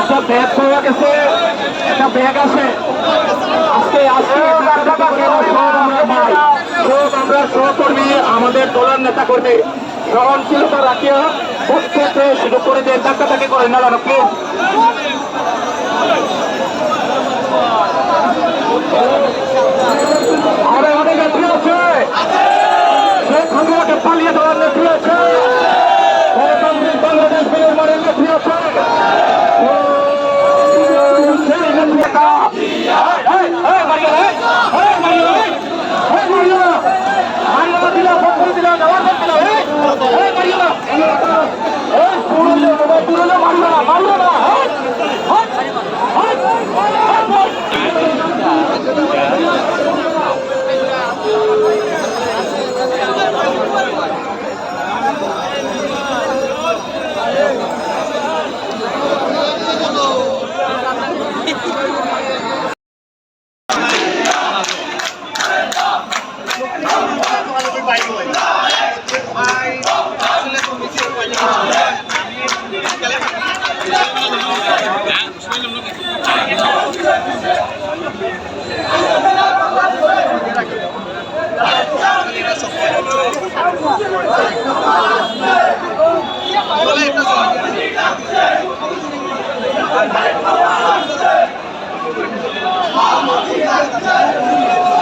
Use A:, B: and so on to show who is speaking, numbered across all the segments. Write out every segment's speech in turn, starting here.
A: একটা ব্যাগ পাওয়া গেছে একটা ব্যাগ আছে। আজকে আজকে আমরা সহকর্মী আমাদের দলের নেতা কর্মী সহনশীলতা রাখিয়া প্রত্যেককে সুযোগ করে দিয়ে টাকা টাকা করে না প্লিজ আমাদের অনেক নেত্রী আছে। শেখ হাসিনাকে পালিয়ে দেওয়ার নেত্রী আছে। Allah.
B: চেক তুমি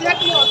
B: যাও